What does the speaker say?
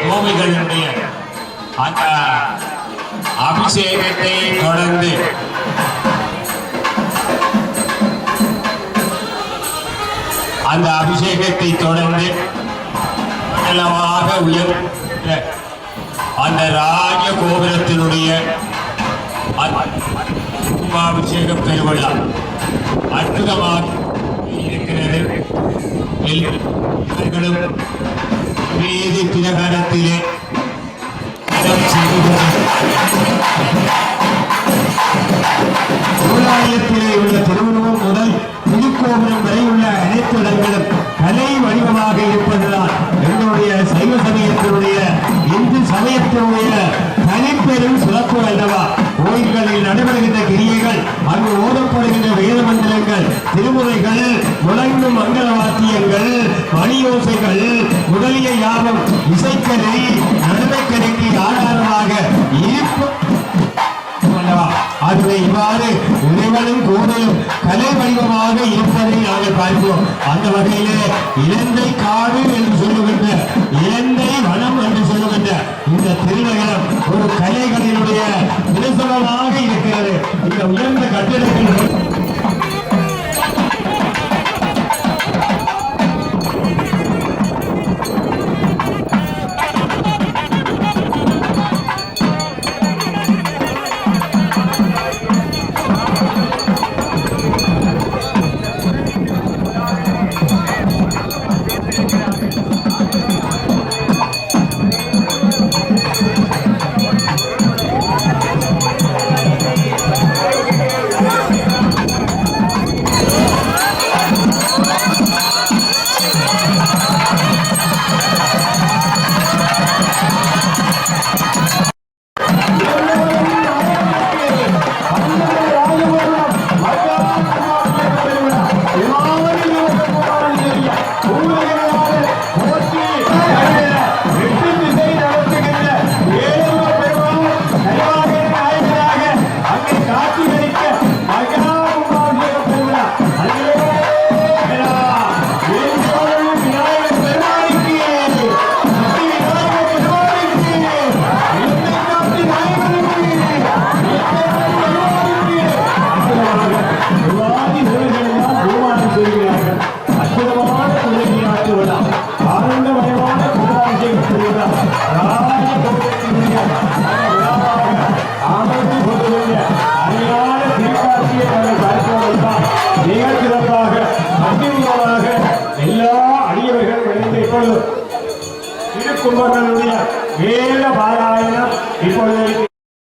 கோவிகளுடைய அந்த அபிஷேகத்தை தொடர்ந்து அந்த அபிஷேகத்தை தொடர்ந்து மண்டலமாக உயர்ந்த அந்த ராஜ கோபுரத்தினுடைய கும்பாபிஷேக பெருவிழா அற்புதமாக இருக்கிறது. இவர்களும் வேதி பிரகாரத்திலே இடம் சமுதாயத்திலே உள்ள திருவுருவம் முதல் புதுக்கோபுரம் வரை உள்ள அனைத்து இடங்களும் கலை வடிவமாக இருப்பதுதான் எங்களுடைய சைவ சமயத்தினுடைய இந்து சமயத்தினுடைய தனிப்பெரும் சிறப்பு அல்லவா கோயில்களில் நடைபெறுகின்ற கிரியைகள் அங்கு ஓதப்படுகின்ற வேத மந்திரங்கள் திருமுறைகளில் முழங்கும் மங்கள வாத்தியங்கள் மணியோசைகள் முதலிய யாவும் இசைக்கலை நடனக்கலைக்கு ஆதாரமாக இருப்பு அதுவே இவ்வாறு இறைவனும் கூடலும் கலை வடிவமாக இருப்பதை நாங்கள் பார்க்கிறோம். அந்த வகையிலே இலந்தை காடு என்று சொல்லுகின்ற இலந்தை வனம் என்று சொல்லுகின்ற இந்த திருநகரம் ஒரு கலைகளினுடைய பிரசவமாக இருக்கிறது. இந்த உயர்ந்த கட்டிடங்கள் எல்லா அடியவர்கள் விளைந்த இப்பொழுது திருக்கும்பங்களுடைய வேத பாராயணம்